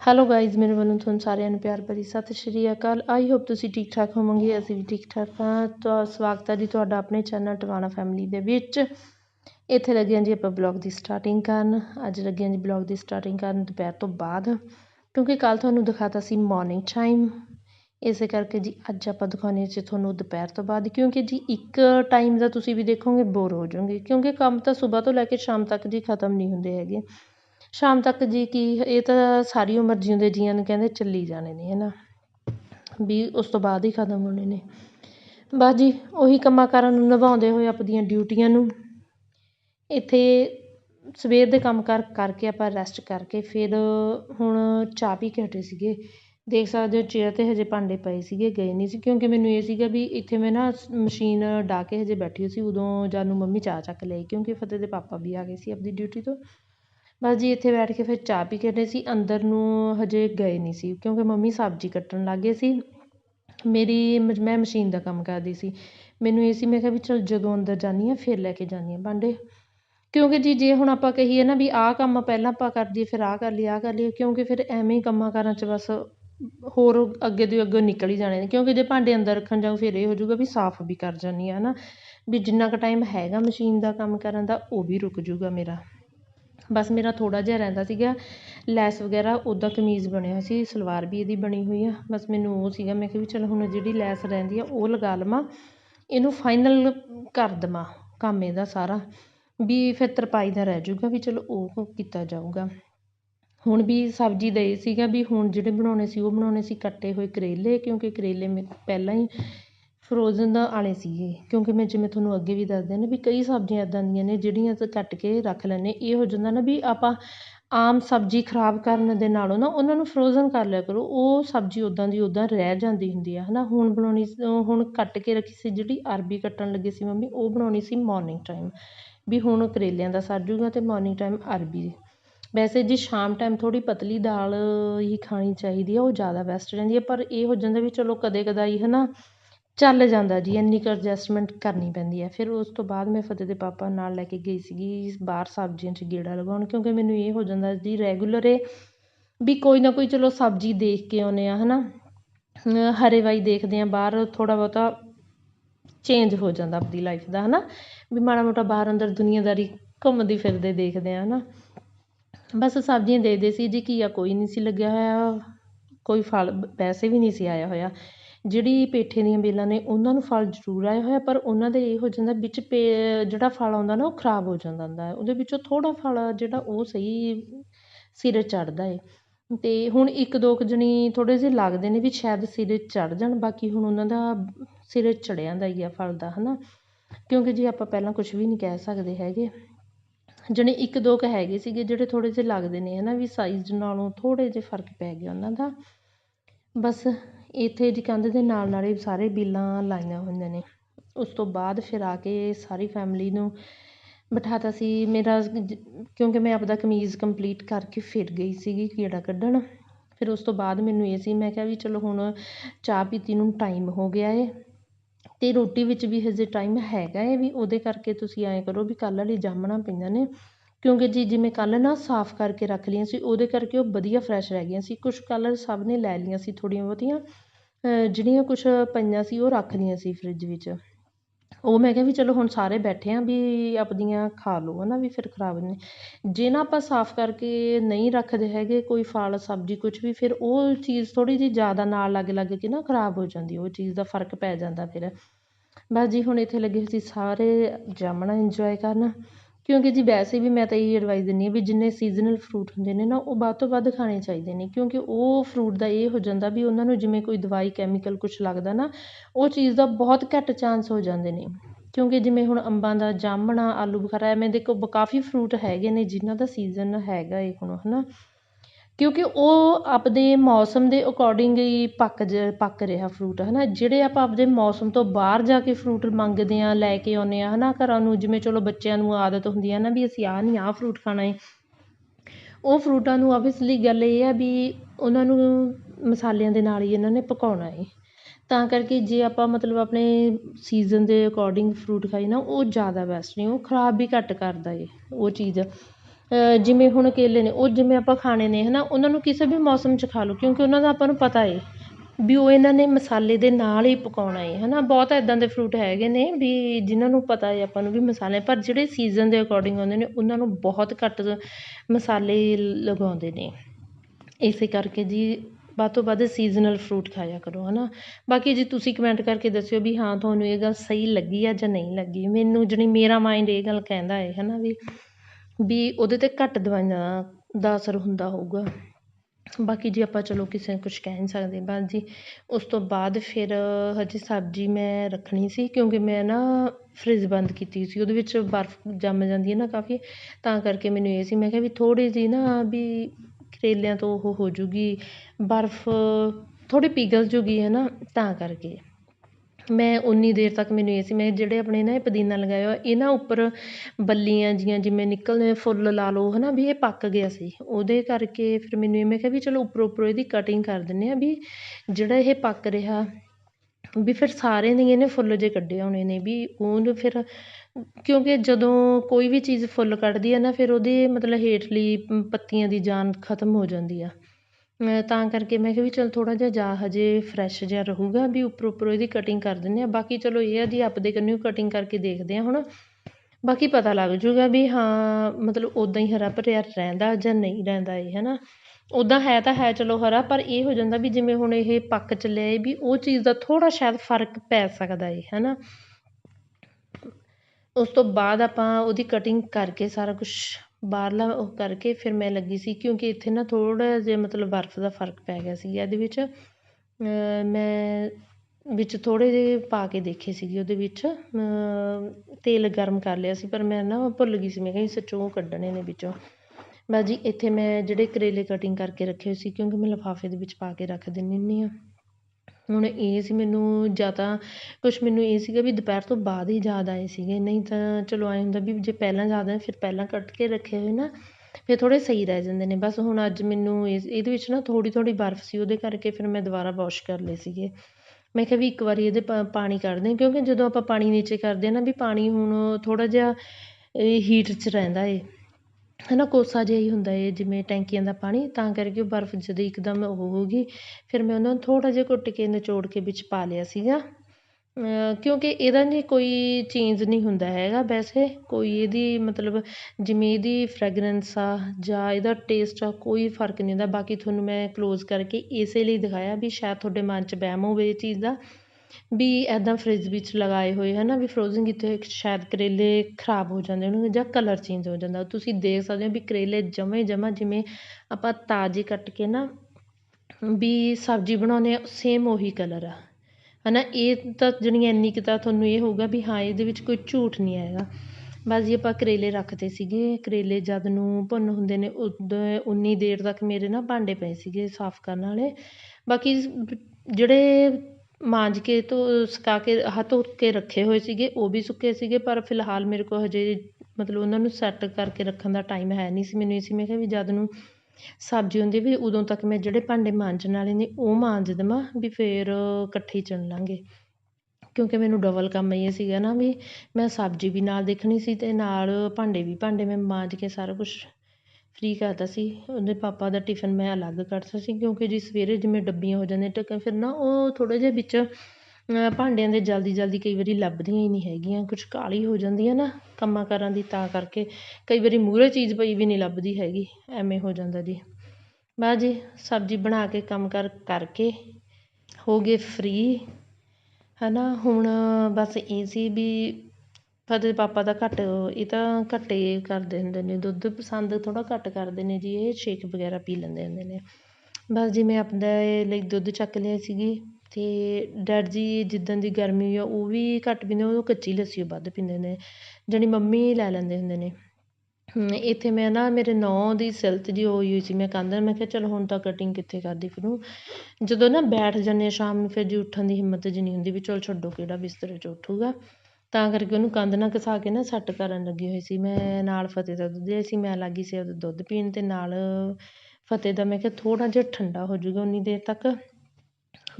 Hello guys ਮੇਰੇ ਵੱਲੋਂ ਤੁਹਾਨੂੰ ਸਾਰਿਆਂ ਨੂੰ ਪਿਆਰ ਭਰੀ ਸਤਿ ਸ਼੍ਰੀ ਅਕਾਲ। ਆਈ ਹੋਪ ਤੁਸੀਂ ਠੀਕ ਠਾਕ ਹੋਵੋਗੇ, ਅਸੀਂ ਵੀ ਠੀਕ ਠਾਕ ਹਾਂ। ਤਾਂ ਸਵਾਗਤ ਹੈ ਜੀ ਤੁਹਾਡਾ ਆਪਣੇ ਚੈਨਲ ਟਵਾਣਾ ਫੈਮਿਲੀ ਦੇ ਵਿੱਚ। ਇੱਥੇ ਲੱਗਿਆ ਜੀ ਆਪਾਂ ਬਲੌਗ ਦੀ ਸਟਾਰਟਿੰਗ ਕਰਨ। ਅੱਜ ਲੱਗਿਆ ਜੀ ਬਲੌਗ ਦੀ ਸਟਾਰਟਿੰਗ ਕਰਨ ਦੁਪਹਿਰ ਤੋਂ ਬਾਅਦ, ਕਿਉਂਕਿ ਕੱਲ ਤੁਹਾਨੂੰ ਦਿਖਾਤਾ ਸੀ ਮਾਰਨਿੰਗ ਟਾਈਮ ਇਸੇ ਕਰਕੇ ਜੀ ਅੱਜ ਆਪਾਂ ਦਿਖਾਉਣੇ ਚ ਤੁਹਾਨੂੰ ਦੁਪਹਿਰ ਤੋਂ ਬਾਅਦ, ਕਿਉਂਕਿ ਜੀ ਇੱਕ ਟਾਈਮ ਦਾ ਤੁਸੀਂ ਵੀ ਦੇਖੋਗੇ ਬੋਰ ਹੋ ਜਾਓਗੇ। ਕਿਉਂਕਿ ਕੰਮ ਤਾਂ ਸਵੇਰ ਤੋਂ ਲੈ ਕੇ ਸ਼ਾਮ ਤੱਕ ਜੀ ਖਤਮ ਨਹੀਂ ਹੁੰਦੇ ਹੈਗੇ। ਸ਼ਾਮ ਤੱਕ ਜੀ ਕੀ, ਇਹ ਤਾਂ ਸਾਰੀ ਉਮਰ ਜਿਉਂਦੇ ਜੀਆਂ ਨੂੰ ਕਹਿੰਦੇ ਚੱਲੀ ਜਾਣੇ ਨੇ ਹੈ ਨਾ ਵੀ ਉਸ ਤੋਂ ਬਾਅਦ ਹੀ ਖਤਮ ਹੋਣੇ ਨੇ। ਬਸ ਜੀ, ਉਹੀ ਕੰਮਾਂ ਕਾਰਾਂ ਨੂੰ ਨਿਭਾਉਂਦੇ ਹੋਏ ਆਪਦੀਆਂ ਡਿਊਟੀਆਂ ਨੂੰ ਇੱਥੇ ਸਵੇਰ ਦੇ ਕੰਮ ਕਰ ਕਰਕੇ ਆਪਾਂ ਰੈਸਟ ਕਰਕੇ ਫਿਰ ਹੁਣ ਚਾਹ ਪੀ ਕੇ ਹਟੇ ਸੀਗੇ। ਦੇਖ ਸਕਦੇ ਹੋ ਚੇਅਰ 'ਤੇ ਹਜੇ ਭਾਂਡੇ ਪਏ ਸੀਗੇ, ਗਏ ਨਹੀਂ ਸੀ ਕਿਉਂਕਿ ਮੈਨੂੰ ਇਹ ਸੀਗਾ ਵੀ ਇੱਥੇ ਮੈਂ ਨਾ ਮਸ਼ੀਨ ਡਾ ਕੇ ਹਜੇ ਬੈਠੀ ਸੀ, ਉਦੋਂ ਜਾਨੂੰ ਮੰਮੀ ਚਾਹ ਚੱਕ ਲਈ ਕਿਉਂਕਿ ਫਤਿਹ ਦੇ ਪਾਪਾ ਵੀ ਆ ਗਏ ਸੀ ਆਪਣੀ ਡਿਊਟੀ ਤੋਂ। ਬਸ ਜੀ ਇੱਥੇ ਬੈਠ ਕੇ ਫਿਰ ਚਾਹ ਪੀ ਕੇ ਹਟੇ ਸੀ, ਅੰਦਰ ਨੂੰ ਹਜੇ ਗਏ ਨਹੀਂ ਸੀ, ਕਿਉਂਕਿ ਮੰਮੀ ਸਬਜ਼ੀ ਕੱਟਣ ਲੱਗ ਗਏ ਸੀ। ਮੇਰੀ ਮੈਂ ਮਸ਼ੀਨ ਦਾ ਕੰਮ ਕਰਦੀ ਸੀ। ਮੈਨੂੰ ਇਹ ਸੀ, ਮੈਂ ਕਿਹਾ ਵੀ ਚਲ ਜਦੋਂ ਅੰਦਰ ਜਾਂਦੀ ਹਾਂ, ਫਿਰ ਲੈ ਕੇ ਜਾਂਦੀ ਹਾਂ ਭਾਂਡੇ। ਕਿਉਂਕਿ ਜੀ, ਜੇ ਹੁਣ ਆਪਾਂ ਕਹੀਏ ਨਾ ਵੀ ਆਹ ਕੰਮ ਪਹਿਲਾਂ ਆਪਾਂ ਕਰ ਦਈਏ, ਫਿਰ ਆਹ ਕਰ ਲਈਏ, ਆਹ ਕਰ ਲਈਏ, ਕਿਉਂਕਿ ਫਿਰ ਐਵੇਂ ਹੀ ਕੰਮਾਂ ਕਾਰਾਂ 'ਚ ਬਸ ਹੋਰ ਅੱਗੇ ਤੋਂ ਅੱਗੇ ਨਿਕਲ ਹੀ ਜਾਣੇ ਨੇ। ਕਿਉਂਕਿ ਜੇ ਭਾਂਡੇ ਅੰਦਰ ਰੱਖਣ ਜਾਊ, ਫਿਰ ਇਹ ਹੋ ਜਾਊਗਾ ਵੀ ਸਾਫ਼ ਵੀ ਕਰ ਜਾਂਦੀ ਹਾਂ ਹੈ ਨਾ ਵੀ ਜਿੰਨਾ ਕੁ ਟਾਈਮ ਹੈਗਾ ਮਸ਼ੀਨ ਦਾ ਕੰਮ ਕਰਨ ਦਾ, ਉਹ ਵੀ ਰੁਕ ਜਾਊਗਾ ਮੇਰਾ। ਬਸ ਮੇਰਾ ਥੋੜ੍ਹਾ ਜਿਹਾ ਰਹਿੰਦਾ ਸੀਗਾ, ਲੈਸ ਵਗੈਰਾ ਉੱਦਾਂ ਕਮੀਜ਼ ਬਣਿਆ ਸੀ, ਸਲਵਾਰ ਵੀ ਇਹਦੀ ਬਣੀ ਹੋਈ ਆ, ਬਸ ਮੈਨੂੰ ਉਹ ਸੀਗਾ, ਮੈਂ ਕਿਹਾ ਵੀ ਚਲੋ ਹੁਣ ਜਿਹੜੀ ਲੈਸ ਰਹਿੰਦੀ ਆ ਉਹ ਲਗਾ ਲਵਾਂ, ਇਹਨੂੰ ਫਾਈਨਲ ਕਰ ਦੇਵਾਂ ਕੰਮ ਇਹਦਾ ਸਾਰਾ, ਵੀ ਫਿਰ ਤਰਪਾਈ ਦਾ ਰਹਿ ਜੂਗਾ ਵੀ ਚਲੋ ਉਹ ਕੀਤਾ ਜਾਊਗਾ। ਹੁਣ ਵੀ ਸਬਜ਼ੀ ਦਾ ਇਹ ਸੀਗਾ ਵੀ ਹੁਣ ਜਿਹੜੇ ਬਣਾਉਣੇ ਸੀ ਉਹ ਬਣਾਉਣੇ ਸੀ, ਕੱਟੇ ਹੋਏ ਕਰੇਲੇ, ਕਿਉਂਕਿ ਕਰੇਲੇ ਮੈਂ ਪਹਿਲਾਂ ਹੀ ਫਰੋਜ਼ਨ ਵਾਲੇ ਸੀਗੇ। ਕਿਉਂਕਿ ਮੈਂ ਜਿਵੇਂ ਤੁਹਾਨੂੰ ਅੱਗੇ ਵੀ ਦੱਸਦੇ ਨੇ ਵੀ ਕਈ ਸਬਜ਼ੀਆਂ ਇੱਦਾਂ ਦੀਆਂ ਨੇ ਜਿਹੜੀਆਂ ਤਾਂ ਕੱਟ ਕੇ ਰੱਖ ਲੈਂਦੇ ਇਹ ਹੋ ਜਾਂਦਾ ਨਾ ਵੀ ਆਪਾਂ ਆਮ ਸਬਜ਼ੀ ਖਰਾਬ ਕਰਨ ਦੇ ਨਾਲੋਂ ਨਾ ਉਹਨਾਂ ਨੂੰ ਫਰੋਜ਼ਨ ਕਰ ਲਿਆ ਕਰੋ। ਉਹ ਸਬਜ਼ੀ ਉੱਦਾਂ ਦੀ ਉੱਦਾਂ ਰਹਿ ਜਾਂਦੀ ਹੁੰਦੀ ਆ ਹੈ ਨਾ ਹੁਣ ਬਣਾਉਣੀ ਹੁਣ ਕੱਟ ਕੇ ਰੱਖੀ ਸੀ ਜਿਹੜੀ ਅਰਬੀ ਕੱਟਣ ਲੱਗੀ ਸੀ ਮੰਮੀ, ਉਹ ਬਣਾਉਣੀ ਸੀ ਮੋਰਨਿੰਗ ਟਾਈਮ ਵੀ ਹੁਣ ਕਰੇਲਿਆਂ ਦਾ ਸਰ ਜੂਗਾ ਅਤੇ ਮੋਰਨਿੰਗ ਟਾਈਮ ਅਰਬੀ। ਵੈਸੇ ਜੀ ਸ਼ਾਮ ਟਾਈਮ ਥੋੜ੍ਹੀ ਪਤਲੀ ਦਾਲ ਹੀ ਖਾਣੀ ਚਾਹੀਦੀ ਆ, ਉਹ ਜ਼ਿਆਦਾ ਬੈਸਟ ਰਹਿੰਦੀ ਹੈ ਪਰ ਇਹ ਹੋ ਜਾਂਦਾ ਵੀ ਚਲੋ ਕਦੇ ਕਦਾਈ ਹੈ ਨਾ ਚੱਲ ਜਾਂਦਾ ਜੀ, ਇੰਨੀ ਕੁ ਐਡਜਸਟਮੈਂਟ ਕਰਨੀ ਪੈਂਦੀ ਹੈ। ਫਿਰ ਉਸ ਤੋਂ ਬਾਅਦ ਮੈਂ ਫਤਿਹ ਦੇ ਪਾਪਾ ਨਾਲ ਲੈ ਕੇ ਗਈ ਸੀਗੀ, ਬਾਹਰ ਸਬਜ਼ੀਆਂ 'ਚ ਗੇੜਾ ਲਗਾਉਣ, ਕਿਉਂਕਿ ਮੈਨੂੰ ਇਹ ਹੋ ਜਾਂਦਾ ਜੀ ਰੈਗੂਲਰ ਏ ਵੀ ਕੋਈ ਨਾ ਕੋਈ ਚਲੋ ਸਬਜ਼ੀ ਦੇਖ ਕੇ ਆਉਂਦੇ ਹਾਂ ਹੈ ਨਾ ਹਰੇ ਵਾਈ ਦੇਖਦੇ ਹਾਂ ਬਾਹਰ ਥੋੜ੍ਹਾ ਬਹੁਤਾ ਚੇਂਜ ਹੋ ਜਾਂਦਾ ਆਪਣੀ ਲਾਈਫ ਦਾ ਹੈ ਨਾ ਵੀ ਮਾੜਾ ਮੋਟਾ ਬਾਹਰ ਅੰਦਰ ਦੁਨੀਆਦਾਰੀ ਘੁੰਮਦੇ ਫਿਰਦੇ ਦੇਖਦੇ ਹਾਂ ਹੈ ਨਾ ਬਸ ਸਬਜ਼ੀਆਂ ਦੇਖਦੇ ਸੀ ਜੀ, ਘੀਆ ਕੋਈ ਨਹੀਂ ਸੀ ਲੱਗਿਆ ਹੋਇਆ, ਕੋਈ ਫਲ, ਵੈਸੇ ਵੀ ਨਹੀਂ ਸੀ ਆਇਆ ਹੋਇਆ। ਜਿਹੜੀ ਪੇਠੇ ਦੀਆਂ ਵੇਲਾਂ ਨੇ ਉਹਨਾਂ ਨੂੰ ਫਲ ਜ਼ਰੂਰ ਆਇਆ ਹੋਇਆ, ਪਰ ਉਹਨਾਂ ਦੇ ਇਹ ਹੋ ਜਾਂਦਾ ਵਿੱਚ ਪੇ, ਜਿਹੜਾ ਫਲ ਆਉਂਦਾ ਨਾ ਉਹ ਖਰਾਬ ਹੋ ਜਾਂਦਾ ਹੁੰਦਾ ਉਹਦੇ ਵਿੱਚੋਂ ਥੋੜ੍ਹਾ ਫਲ ਜਿਹੜਾ ਉਹ ਸਹੀ ਸਿਰੇ ਚੜ੍ਹਦਾ ਹੈ ਅਤੇ ਹੁਣ ਇੱਕ ਦੋ ਕੁ ਜਣੀ ਥੋੜ੍ਹੇ ਜਿਹੇ ਲੱਗਦੇ ਨੇ ਵੀ ਸ਼ਾਇਦ ਸਿਰੇ ਚੜ੍ਹ ਜਾਣ, ਬਾਕੀ ਹੁਣ ਉਹਨਾਂ ਦਾ ਸਿਰੇ ਚੜ੍ਹਿਆ ਦਾ ਹੀ ਆ ਫਲ ਦਾ ਹੈ ਨਾ ਕਿਉਂਕਿ ਜੀ ਆਪਾਂ ਪਹਿਲਾਂ ਕੁਛ ਵੀ ਨਹੀਂ ਕਹਿ ਸਕਦੇ ਹੈਗੇ। ਜਣੇ ਇੱਕ ਦੋ ਕੁ ਹੈਗੇ ਸੀਗੇ ਜਿਹੜੇ ਥੋੜ੍ਹੇ ਜਿਹੇ ਲੱਗਦੇ ਨੇ ਹੈ ਨਾ ਵੀ ਸਾਈਜ਼ ਨਾਲੋਂ ਥੋੜ੍ਹੇ ਜਿਹੇ ਫ਼ਰਕ ਪੈ ਗਿਆ ਉਹਨਾਂ ਦਾ। ਬਸ ਇੱਥੇ ਜੀ ਕੰਧ ਦੇ ਨਾਲ ਨਾਲ ਹੀ ਸਾਰੇ ਬੀਲਾਂ ਲਾਈਆਂ ਹੋਈਆਂ ਨੇ। ਉਸ ਤੋਂ ਬਾਅਦ ਫਿਰ ਆ ਕੇ ਸਾਰੀ ਫੈਮਿਲੀ ਨੂੰ ਬਿਠਾਤਾ ਸੀ। ਮੇਰਾ ਕਿਉਂਕਿ ਮੈਂ ਆਪਦਾ ਕਮੀਜ਼ ਕੰਪਲੀਟ ਕਰਕੇ ਫਿਰ ਗਈ ਸੀਗੀ ਕੀੜਾ ਕੱਢਣ। ਫਿਰ ਉਸ ਤੋਂ ਬਾਅਦ ਮੈਨੂੰ ਇਹ ਸੀ, ਮੈਂ ਕਿਹਾ ਵੀ ਚਲੋ ਹੁਣ ਚਾਹ ਪੀਤੀ ਨੂੰ ਟਾਈਮ ਹੋ ਗਿਆ ਏ ਅਤੇ ਰੋਟੀ ਵਿੱਚ ਵੀ ਹਜੇ ਟਾਈਮ ਹੈਗਾ ਏ ਵੀ ਉਹਦੇ ਕਰਕੇ ਤੁਸੀਂ ਐਂ ਕਰੋ ਵੀ ਕੱਲ੍ਹ ਵਾਲੀ ਜਾਮਣਾ ਪਈਆਂ ਨੇ। ਕਿਉਂਕਿ ਜੀ ਜਿਵੇਂ ਕੱਲ੍ਹ ਨਾ ਸਾਫ਼ ਕਰਕੇ ਰੱਖ ਲਈਆਂ ਸੀ, ਉਹਦੇ ਕਰਕੇ ਉਹ ਵਧੀਆ ਫਰੈਸ਼ ਰਹਿ ਗਈਆਂ ਸੀ। ਕੁਛ ਕਲਰ ਸਭ ਨੇ ਲੈ ਲਈਆਂ ਸੀ, ਥੋੜ੍ਹੀਆਂ ਬਹੁਤੀਆਂ। ਜਿਹੜੀਆਂ ਕੁਛ ਪਈਆਂ ਸੀ, ਉਹ ਰੱਖ ਲਈਆਂ ਸੀ ਫਰਿੱਜ ਵਿੱਚ। ਉਹ ਮੈਂ ਕਿਹਾ ਵੀ ਚਲੋ ਹੁਣ ਸਾਰੇ ਬੈਠੇ ਹਾਂ ਵੀ ਆਪਣੀਆਂ ਖਾ ਲਓ ਹੈ ਨਾ ਵੀ ਫਿਰ ਖਰਾਬ ਨਹੀਂ। ਜੇ ਨਾ ਆਪਾਂ ਸਾਫ਼ ਕਰਕੇ ਨਹੀਂ ਰੱਖਦੇ ਹੈਗੇ, ਕੋਈ ਫਲ, ਸਬਜ਼ੀ, ਕੁਛ ਵੀ, ਫਿਰ ਉਹ ਚੀਜ਼ ਥੋੜ੍ਹੀ ਜਿਹੀ ਜ਼ਿਆਦਾ ਨਾਲ ਲੱਗ ਲੱਗ ਕੇ ਨਾ ਖਰਾਬ ਹੋ ਜਾਂਦੀ ਉਹ ਚੀਜ਼ ਦਾ ਫ਼ਰਕ ਪੈ ਜਾਂਦਾ ਫਿਰ। ਬਸ ਜੀ ਹੁਣ ਇੱਥੇ ਲੱਗੇ ਸੀ ਸਾਰੇ, ਜਾਮਣਾ ਇੰਜੋਏ ਕਰਨ। ਕਿਉਂਕਿ ਜੀ ਵੈਸੇ ਵੀ ਮੈਂ ਤਾਂ ਇਹੀ ਐਡਵਾਈਸ ਦਿੰਦੀ ਹਾਂ ਵੀ ਜਿੰਨੇ ਸੀਜ਼ਨਲ ਫਰੂਟ ਹੁੰਦੇ ਨੇ ਨਾ, ਉਹ ਵੱਧ ਤੋਂ ਵੱਧ ਖਾਣੇ ਚਾਹੀਦੇ ਨੇ। ਕਿਉਂਕਿ ਉਹ ਫਰੂਟ ਦਾ ਇਹ ਹੋ ਜਾਂਦਾ ਵੀ ਉਹਨਾਂ ਨੂੰ ਜਿਵੇਂ ਕੋਈ ਦਵਾਈ ਕੈਮੀਕਲ ਕੁਛ ਲੱਗਦਾ ਨਾ, ਉਹ ਚੀਜ਼ ਦਾ ਬਹੁਤ ਘੱਟ ਚਾਂਸ ਹੋ ਜਾਂਦੇ ਨੇ। ਕਿਉਂਕਿ ਜਿਵੇਂ ਹੁਣ ਅੰਬਾਂ ਦਾ ਜਾਮਣਾ, ਆਲੂ ਬੁਖਾਰਾ, ਐਵੇਂ ਦੇਖੋ, ਕਾਫੀ ਫਰੂਟ ਹੈਗੇ ਨੇ ਜਿਨ੍ਹਾਂ ਦਾ ਸੀਜ਼ਨ ਹੈਗਾ ਇਹ ਹੁਣ ਹੈ ਨਾ ਕਿਉਂਕਿ ਉਹ ਆਪਦੇ ਮੌਸਮ ਦੇ ਅਕੋਰਡਿੰਗ ਹੀ ਪੱਕ ਜ, ਪੱਕ ਰਿਹਾ ਫਰੂਟ ਹੈ ਨਾ ਜਿਹੜੇ ਆਪਾਂ ਆਪਦੇ ਮੌਸਮ ਤੋਂ ਬਾਹਰ ਜਾ ਕੇ ਫਰੂਟ ਮੰਗਦੇ ਹਾਂ, ਲੈ ਕੇ ਆਉਂਦੇ ਹਾਂ ਹੈ ਨਾ ਘਰਾਂ ਨੂੰ ਜਿਵੇਂ ਚਲੋ ਬੱਚਿਆਂ ਨੂੰ ਆਦਤ ਹੁੰਦੀ ਹੈ ਨਾ ਵੀ ਅਸੀਂ ਆਹ ਨਹੀਂ, ਆਹ ਫਰੂਟ ਖਾਣਾ ਹੈ ਉਹ ਫਰੂਟਾਂ ਨੂੰ ਆਬਵੀਅਸਲੀ ਗੱਲ ਇਹ ਹੈ ਵੀ ਉਹਨਾਂ ਨੂੰ ਮਸਾਲਿਆਂ ਦੇ ਨਾਲ ਹੀ ਇਹਨਾਂ ਨੇ ਪਕਾਉਣਾ ਹੈ ਤਾਂ ਕਰਕੇ ਜੇ ਆਪਾਂ ਮਤਲਬ ਆਪਣੇ ਸੀਜ਼ਨ ਦੇ ਅਕੋਰਡਿੰਗ ਫਰੂਟ ਖਾਈ ਨਾ, ਉਹ ਜ਼ਿਆਦਾ ਬੈਸਟ ਨੇ, ਉਹ ਖ਼ਰਾਬ ਵੀ ਘੱਟ ਕਰਦਾ ਹੈ ਉਹ ਚੀਜ਼। ਜਿਵੇਂ ਹੁਣ ਕੇਲੇ ਨੇ, ਉਹ ਜਿਵੇਂ ਆਪਾਂ ਖਾਣੇ ਨੇ ਹੈ ਨਾ ਉਹਨਾਂ ਨੂੰ ਕਿਸੇ ਵੀ ਮੌਸਮ 'ਚ ਖਾ ਲਓ, ਕਿਉਂਕਿ ਉਹਨਾਂ ਦਾ ਆਪਾਂ ਨੂੰ ਪਤਾ ਹੈ ਵੀ ਉਹ ਇਹਨਾਂ ਨੇ ਮਸਾਲੇ ਦੇ ਨਾਲ ਹੀ ਪਕਾਉਣਾ ਹੈ ਹੈ ਨਾ ਬਹੁਤ ਇੱਦਾਂ ਦੇ ਫਰੂਟ ਹੈਗੇ ਨੇ ਵੀ ਜਿਨ੍ਹਾਂ ਨੂੰ ਪਤਾ ਹੈ ਆਪਾਂ ਨੂੰ ਵੀ ਮਸਾਲੇ, ਪਰ ਜਿਹੜੇ ਸੀਜ਼ਨ ਦੇ ਅਕੋਰਡਿੰਗ ਆਉਂਦੇ ਨੇ, ਉਹਨਾਂ ਨੂੰ ਬਹੁਤ ਘੱਟ ਮਸਾਲੇ ਲਗਾਉਂਦੇ ਨੇ। ਇਸੇ ਕਰਕੇ ਜੀ, ਵੱਧ ਤੋਂ ਵੱਧ ਸੀਜ਼ਨਲ ਫਰੂਟ ਖਾਇਆ ਕਰੋ ਹੈ ਨਾ ਬਾਕੀ ਜੀ ਤੁਸੀਂ ਕਮੈਂਟ ਕਰਕੇ ਦੱਸਿਓ ਵੀ ਹਾਂ, ਤੁਹਾਨੂੰ ਇਹ ਗੱਲ ਸਹੀ ਲੱਗੀ ਆ ਜਾਂ ਨਹੀਂ ਲੱਗੀ। ਮੈਨੂੰ ਜਾਣੀ, ਮੇਰਾ ਮਾਈਂਡ ਇਹ ਗੱਲ ਕਹਿੰਦਾ ਹੈ ਹੈ ਨਾ ਵੀ ਵੀ ਉਹਦੇ 'ਤੇ ਘੱਟ ਦਵਾਈਆਂ ਦਾ ਅਸਰ ਹੁੰਦਾ ਹੋਊਗਾ। ਬਾਕੀ ਜੀ ਆਪਾਂ ਚਲੋ ਕਿਸੇ ਨੂੰ ਕੁਛ ਕਹਿ ਨਹੀਂ ਸਕਦੇ। ਬਸ ਜੀ, ਉਸ ਤੋਂ ਬਾਅਦ ਫਿਰ ਹਜੇ ਸਬਜ਼ੀ ਮੈਂ ਰੱਖਣੀ ਸੀ ਕਿਉਂਕਿ ਮੈਂ ਨਾ ਫਰਿੱਜ ਬੰਦ ਕੀਤੀ ਸੀ। ਉਹਦੇ ਵਿੱਚ ਬਰਫ਼ ਜੰਮ ਜਾਂਦੀ ਹੈ ਨਾ ਕਾਫੀ, ਤਾਂ ਕਰਕੇ ਮੈਨੂੰ ਇਹ ਸੀ। ਮੈਂ ਕਿਹਾ ਵੀ ਥੋੜ੍ਹੀ ਜਿਹੀ ਨਾ ਵੀ ਕਰੇਲਿਆਂ ਤੋਂ ਉਹ ਹੋ ਜੂਗੀ, ਬਰਫ਼ ਥੋੜ੍ਹੀ ਪਿਘਲ ਜੂਗੀ ਹੈ ਨਾ, ਤਾਂ ਕਰਕੇ। ਮੈਂ ਉਨੀ ਦੇਰ ਤੱਕ ਮੈਨੂੰ ਇਹ ਸੀ, ਮੈਂ ਜਿਹੜੇ ਆਪਣੇ ਨਾ ਇਹ ਪੁਦੀਨਾ ਲਗਾਇਆ ਹੋਇਆ ਇਹ ਉੱਪਰ ਬੱਲੀਆਂ ਜੀਆਂ ਜਿਵੇਂ ਨਿਕਲਦੇ ਫੁੱਲ ਲਾ ਲਓ ਹੈ ਨਾ ਵੀ ਇਹ ਪੱਕ ਗਿਆ ਸੀ। ਉਹਦੇ ਕਰਕੇ ਫਿਰ ਮੈਨੂੰ ਇਹ, ਮੈਂ ਕਿਹਾ ਵੀ ਚਲੋ ਉੱਪਰੋਂ ਉੱਪਰੋਂ ਇਹਦੀ ਕਟਿੰਗ ਕਰ ਦਿੰਦੇ ਹਾਂ ਵੀ ਜਿਹੜਾ ਇਹ ਪੱਕ ਰਿਹਾ, ਵੀ ਫਿਰ ਸਾਰੇ ਨੇ ਇਹਨੇ ਫੁੱਲ ਜੇ ਕੱਢੇ ਹੋਣੇ ਨੇ, ਵੀ ਉਹਨੂੰ ਫਿਰ ਕਿਉਂਕਿ ਜਦੋਂ ਕੋਈ ਵੀ ਚੀਜ਼ ਫੁੱਲ ਕੱਢਦੀ ਹੈ ਨਾ, ਫਿਰ ਉਹਦੇ ਮਤਲਬ ਹੇਠਲੀ ਪੱਤੀਆਂ ਦੀ ਜਾਨ ਖਤਮ ਹੋ ਜਾਂਦੀ ਆ। ਮੈਂ ਤਾਂ ਕਰਕੇ ਮੈਂ ਕਿਹਾ ਵੀ ਚਲ ਥੋੜ੍ਹਾ ਜਿਹਾ ਜਾ ਹਜੇ ਫਰੈਸ਼ ਜਿਹਾ ਰਹੇਗਾ ਵੀ ਉੱਪਰੋਂ ਉੱਪਰੋਂ ਇਹਦੀ ਕਟਿੰਗ ਕਰ ਦਿੰਦੇ ਹਾਂ। ਬਾਕੀ ਚਲੋ ਇਹ ਆ ਜੀ ਆਪਦੇ ਕੰਨਿਓ ਕਟਿੰਗ ਕਰਕੇ ਦੇਖਦੇ ਹਾਂ ਹੁਣ। ਬਾਕੀ ਪਤਾ ਲੱਗ ਜੂਗਾ ਵੀ ਹਾਂ, ਮਤਲਬ ਉੱਦਾਂ ਹੀ ਹਰਾ ਭਰਿਆ ਰਹਿੰਦਾ ਜਾਂ ਨਹੀਂ ਰਹਿੰਦਾ ਇਹ ਹੈ ਨਾ ਉੱਦਾਂ ਹੈ ਤਾਂ ਹੈ ਚਲੋ ਹਰਾ, ਪਰ ਇਹ ਹੋ ਜਾਂਦਾ ਵੀ ਜਿਵੇਂ ਹੁਣ ਇਹ ਪੱਕ ਚੱਲਿਆ ਹੈ ਵੀ ਉਹ ਚੀਜ਼ ਦਾ ਥੋੜ੍ਹਾ ਸ਼ਾਇਦ ਫ਼ਰਕ ਪੈ ਸਕਦਾ ਏ ਹੈ ਨਾ ਉਸ ਤੋਂ ਬਾਅਦ ਆਪਾਂ ਉਹਦੀ ਕਟਿੰਗ ਕਰਕੇ ਸਾਰਾ ਕੁਛ ਬਾਹਰਲਾ ਉਹ ਕਰਕੇ ਫਿਰ ਮੈਂ ਲੱਗੀ ਸੀ, ਕਿਉਂਕਿ ਇੱਥੇ ਨਾ ਥੋੜ੍ਹਾ ਜਿਹਾ ਮਤਲਬ ਬਰਫ਼ ਦਾ ਫ਼ਰਕ ਪੈ ਗਿਆ ਸੀ ਇਹਦੇ ਵਿੱਚ ਮੈਂ ਵਿੱਚ ਥੋੜ੍ਹੇ ਜਿਹੇ ਪਾ ਕੇ ਦੇਖੇ ਸੀਗੇ, ਉਹਦੇ ਵਿੱਚ ਤੇਲ ਗਰਮ ਕਰ ਲਿਆ ਸੀ, ਪਰ ਮੈਂ ਨਾ ਭੁੱਲ ਗਈ ਸੀ, ਮੈਂ ਕਿਹਾ ਸੱਚੋਂ ਉਹ ਕੱਢਣੇ ਨੇ ਵਿੱਚੋਂ। ਬਸ ਜੀ ਇੱਥੇ ਮੈਂ ਜਿਹੜੇ ਕਰੇਲੇ ਕਟਿੰਗ ਕਰਕੇ ਰੱਖੇ ਹੋਏ ਸੀ, ਕਿਉਂਕਿ ਮੈਂ ਲਿਫਾਫੇ ਦੇ ਵਿੱਚ ਪਾ ਕੇ ਰੱਖ ਦਿੰਦੀ ਹੁੰਦੀ ਹਾਂ। ਹੁਣ ਇਹ ਸੀ ਮੈਨੂੰ ਜਾਂ ਤਾਂ ਕੁਛ ਮੈਨੂੰ ਇਹ ਸੀਗਾ ਵੀ ਦੁਪਹਿਰ ਤੋਂ ਬਾਅਦ ਹੀ ਯਾਦ ਆਏ ਸੀਗੇ, ਨਹੀਂ ਤਾਂ ਚਲੋ ਐਂ ਹੁੰਦਾ ਵੀ ਜੇ ਪਹਿਲਾਂ ਯਾਦ ਆਏ ਫਿਰ ਪਹਿਲਾਂ ਕੱਟ ਕੇ ਰੱਖੇ ਹੋਏ ਨਾ, ਫਿਰ ਥੋੜ੍ਹੇ ਸਹੀ ਰਹਿ ਜਾਂਦੇ ਨੇ। ਬਸ ਹੁਣ ਅੱਜ ਮੈਨੂੰ ਇਸ ਇਹਦੇ ਵਿੱਚ ਨਾ ਥੋੜ੍ਹੀ ਥੋੜ੍ਹੀ ਬਰਫ਼ ਸੀ, ਉਹਦੇ ਕਰਕੇ ਫਿਰ ਮੈਂ ਦੁਬਾਰਾ ਵੋਸ਼ ਕਰ ਲਏ ਸੀਗੇ। ਮੈਂ ਕਿਹਾ ਵੀ ਇੱਕ ਵਾਰੀ ਇਹਦੇ ਪ, ਪਾਣੀ ਕੱਢਦੇ ਹਾਂ, ਕਿਉਂਕਿ ਜਦੋਂ ਆਪਾਂ ਪਾਣੀ ਨੀਚੇ ਕਰਦੇ ਹਾਂ ਨਾ ਵੀ ਪਾਣੀ ਹੁਣ ਥੋੜ੍ਹਾ ਜਿਹਾ ਹੀਟ 'ਚ ਰਹਿੰਦਾ ਏ। ਹੈ ਨਾ, ਕੋਸਾ ਜਿਹਾ ਹੀ ਹੁੰਦਾ ਏ ਜਿਵੇਂ ਟੈਂਕੀਆਂ ਦਾ ਪਾਣੀ, ਤਾਂ ਕਰਕੇ ਉਹ ਬਰਫ਼ ਜਦੋਂ ਇੱਕਦਮ ਉਹ ਹੋ ਗਈ ਫਿਰ ਮੈਂ ਉਹਨਾਂ ਨੂੰ ਥੋੜ੍ਹਾ ਜਿਹਾ ਘੁੱਟ ਕੇ ਨਿਚੋੜ ਕੇ ਵਿੱਚ ਪਾ ਲਿਆ ਸੀਗਾ। ਕਿਉਂਕਿ ਇਹਦਾ ਜੀ ਕੋਈ ਚੇਂਜ ਨਹੀਂ ਹੁੰਦਾ ਹੈਗਾ ਵੈਸੇ, ਕੋਈ ਇਹਦੀ ਮਤਲਬ ਜਿਵੇਂ ਇਹਦੀ ਫਰੈਗਰੈਂਸ ਆ ਜਾਂ ਇਹਦਾ ਟੇਸਟ ਆ, ਕੋਈ ਫ਼ਰਕ ਨਹੀਂ ਹੁੰਦਾ। ਬਾਕੀ ਤੁਹਾਨੂੰ ਮੈਂ ਕਲੋਜ਼ ਕਰਕੇ ਇਸੇ ਲਈ ਦਿਖਾਇਆ ਵੀ ਸ਼ਾਇਦ ਤੁਹਾਡੇ ਮਨ 'ਚ ਵਹਿਮ ਹੋਵੇ ਇਹ ਚੀਜ਼ ਦਾ। ਵੀ ਇੱਦਾਂ ਫਰਿੱਜ ਵਿੱਚ ਲਗਾਏ ਹੋਏ ਹੈ ਨਾ ਵੀ ਫਰੋਜ਼ਨ ਕੀਤੇ ਹੋਏ, ਸ਼ਾਇਦ ਕਰੇਲੇ ਖਰਾਬ ਹੋ ਜਾਂਦੇ ਉਹਨਾਂ ਜਾਂ ਕਲਰ ਚੇਂਜ ਹੋ ਜਾਂਦਾ। ਤੁਸੀਂ ਦੇਖ ਸਕਦੇ ਹੋ ਵੀ ਕਰੇਲੇ ਜਮੇ ਜਮਾ ਜਿਵੇਂ ਆਪਾਂ ਤਾਜ਼ੇ ਕੱਟ ਕੇ ਨਾ ਵੀ ਸਬਜ਼ੀ ਬਣਾਉਂਦੇ ਹਾਂ ਸੇਮ ਉਹੀ ਕਲਰ ਆ। ਹੈ ਨਾ ਇਹ ਤਾਂ ਜਾਣੀ ਇੰਨੀ ਕੁ ਤਾਂ ਤੁਹਾਨੂੰ ਇਹ ਹੋਊਗਾ ਵੀ ਹਾਂ, ਇਹਦੇ ਵਿੱਚ ਕੋਈ ਝੂਠ ਨਹੀਂ ਹੈਗਾ। ਬਸ ਜੀ ਆਪਾਂ ਕਰੇਲੇ ਰੱਖਦੇ ਸੀਗੇ, ਕਰੇਲੇ ਜਦ ਨੂੰ ਭੁੰਨ ਹੁੰਦੇ ਨੇ, ਉਦੋਂ, ਉਨੀ ਦੇਰ ਤੱਕ ਮੇਰੇ ਨਾ ਭਾਂਡੇ ਪਏ ਸੀਗੇ ਸਾਫ਼ ਕਰਨ ਵਾਲੇ। ਬਾਕੀ ਜਿਹੜੇ ਮਾਂਜ ਕੇ ਧੋ ਸੁਕਾ ਕੇ ਆਹ ਧੋ ਕੇ ਰੱਖੇ ਹੋਏ ਸੀਗੇ, ਉਹ ਵੀ ਸੁੱਕੇ ਸੀਗੇ, ਪਰ ਫਿਲਹਾਲ ਮੇਰੇ ਕੋਲ ਹਜੇ ਮਤਲਬ ਉਹਨਾਂ ਨੂੰ ਸੈੱਟ ਕਰਕੇ ਰੱਖਣ ਦਾ ਟਾਈਮ ਹੈ ਨਹੀਂ ਸੀ। ਮੈਨੂੰ ਇਹ ਸੀ, ਮੈਂ ਕਿਹਾ ਵੀ ਜਦ ਨੂੰ ਸਬਜ਼ੀ ਹੁੰਦੀ ਵੀ ਉਦੋਂ ਤੱਕ ਮੈਂ ਜਿਹੜੇ ਭਾਂਡੇ ਮਾਂਜਣ ਵਾਲੇ ਨੇ ਉਹ ਮਾਂਜ ਦੇਵਾਂ ਵੀ ਫਿਰ ਇਕੱਠੇ ਚਣ ਲਾਂਗੇ। ਕਿਉਂਕਿ ਮੈਨੂੰ ਡਬਲ ਕੰਮ ਇਹ ਸੀਗਾ ਨਾ ਵੀ ਮੈਂ ਸਬਜ਼ੀ ਵੀ ਨਾਲ ਦੇਖਣੀ ਸੀ ਅਤੇ ਨਾਲ ਭਾਂਡੇ ਵੀ, ਭਾਂਡੇ ਮੈਂ ਮਾਂਜ ਕੇ ਸਾਰਾ ਕੁਛ ਫਰੀ ਕਰਤਾ ਸੀ, ਉਹਦੇ ਪਾਪਾ ਦਾ ਟਿਫਨ ਮੈਂ ਅਲੱਗ ਕੱਢਤਾ ਸੀ, ਕਿਉਂਕਿ ਜੀ ਸਵੇਰੇ ਜਿਵੇਂ ਡੱਬੀਆਂ ਹੋ ਜਾਂਦੀਆਂ ਟੱਕਾ ਫਿਰ ਨਾ ਉਹ ਥੋੜ੍ਹੇ ਜਿਹੇ ਵਿੱਚ ਭਾਂਡਿਆਂ ਦੇ ਜਲਦੀ ਜਲਦੀ ਕਈ ਵਾਰੀ ਲੱਭਦੀਆਂ ਹੀ ਨਹੀਂ ਹੈਗੀਆਂ, ਕੁਛ ਕਾਹਲੀ ਹੋ ਜਾਂਦੀ ਹੈ ਨਾ ਕੰਮਾਂ ਕਾਰਾਂ ਦੀ ਤਾਂ ਕਰਕੇ, ਕਈ ਵਾਰੀ ਮੂਹਰੇ ਚੀਜ਼ ਪਈ ਵੀ ਨਹੀਂ ਲੱਭਦੀ ਹੈਗੀ, ਐਵੇਂ ਹੋ ਜਾਂਦਾ ਜੀ। ਬਸ ਜੀ, ਸਬਜ਼ੀ ਬਣਾ ਕੇ ਕੰਮ ਕਾਰ, ਕਰਕੇ ਹੋ ਗਏ ਫਰੀ ਹੈ ਨਾ ਹੁਣ ਬਸ ਇਹ ਸੀ ਵੀ ਫਤਿਹ ਪਾਪਾ ਤਾਂ ਘੱਟ, ਇਹ ਤਾਂ ਘੱਟ ਹੀ ਕਰਦੇ ਹੁੰਦੇ ਨੇ, ਦੁੱਧ ਪਸੰਦ ਥੋੜ੍ਹਾ ਘੱਟ ਕਰਦੇ ਨੇ ਜੀ, ਇਹ ਸ਼ੇਕ ਵਗੈਰਾ ਪੀ ਲੈਂਦੇ ਹੁੰਦੇ ਨੇ। ਬਸ ਜੀ ਮੈਂ ਆਪਣੇ ਲਈ ਦੁੱਧ ਚੱਕ ਲਿਆ ਸੀਗੀ ਅਤੇ ਡੈਡ ਜੀ ਜਿੱਦਣ ਦੀ ਗਰਮੀ ਹੋਈ ਆ, ਉਹ ਵੀ ਘੱਟ ਪੀਂਦੇ, ਉਹ ਕੱਚੀ ਲੱਸੀ ਵੱਧ ਪੀਂਦੇ ਨੇ, ਜਾਣੀ ਮੰਮੀ ਲੈ ਲੈਂਦੇ ਹੁੰਦੇ ਨੇ। ਇੱਥੇ ਮੈਂ ਨਾ, ਮੇਰੇ ਨੌਂ ਦੀ ਸਿਲਤ ਜੀ ਹੋਈ ਹੋਈ ਸੀ, ਮੈਂ ਕਹਿੰਦਾ, ਮੈਂ ਕਿਹਾ ਚਲੋ ਹੁਣ ਤਾਂ ਕਟਿੰਗ ਕਿੱਥੇ ਕਰਦੀ ਫਿਰੂ। ਜਦੋਂ ਨਾ ਬੈਠ ਜਾਂਦੇ ਹਾਂ ਸ਼ਾਮ ਨੂੰ, ਫਿਰ ਜੀ ਉੱਠਣ ਦੀ ਹਿੰਮਤ ਜੀ ਨਹੀਂ ਹੁੰਦੀ ਵੀ ਚਲ ਛੱਡੋ ਕਿਹੜਾ ਬਿਸਤਰੇ 'ਚ ਉੱਠੂਗਾ। ਤਾਂ ਕਰਕੇ ਉਹਨੂੰ ਕੰਧ ਨਾਲ ਘਸਾ ਕੇ ਨਾ ਸੱਟ ਕਰਨ ਲੱਗੀ ਹੋਈ ਸੀ। ਮੈਂ ਨਾਲ ਫਤਿਹ ਦਾ ਦੁੱਧ ਲਿਆਈ ਸੀ, ਮੈਂ ਲੱਗ ਗਈ ਸੀ ਉਹਦਾ ਦੁੱਧ ਪੀਣ ਅਤੇ ਨਾਲ ਫਤਿਹ ਦਾ ਮੈਂ ਕਿਹਾ ਥੋੜ੍ਹਾ ਜਿਹਾ ਠੰਡਾ ਹੋ ਜੂਗਾ ਉਨੀ ਦੇਰ ਤੱਕ।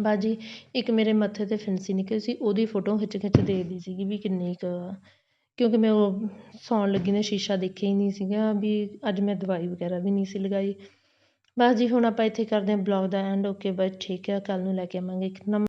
ਬਸ ਜੀ ਇੱਕ ਮੇਰੇ ਮੱਥੇ 'ਤੇ ਫਿਣਸੀ ਨਿਕਲੀ ਸੀ, ਉਹਦੀ ਫੋਟੋ ਖਿੱਚ ਖਿੱਚ ਦੇਖਦੀ ਸੀਗੀ ਵੀ ਕਿੰਨੀ ਕੁ ਕਿਉਂਕਿ ਮੈਂ ਉਹ ਸੌਣ ਲੱਗੀ ਨੇ, ਸ਼ੀਸ਼ਾ ਦੇਖਿਆ ਹੀ ਨਹੀਂ ਸੀਗਾ ਵੀ ਅੱਜ ਮੈਂ ਦਵਾਈ ਵਗੈਰਾ ਵੀ ਨਹੀਂ ਸੀ ਲਗਾਈ। ਬਸ ਜੀ ਹੁਣ ਆਪਾਂ ਇੱਥੇ ਕਰਦੇ ਹਾਂ ਬਲੌਗ ਦਾ ਐਂਡ, ਓਕੇ ਬਸ ਠੀਕ ਹੈ, ਕੱਲ੍ਹ ਨੂੰ ਲੈ ਕੇ ਆਵਾਂਗੇ ਇੱਕ ਨਵਾਂ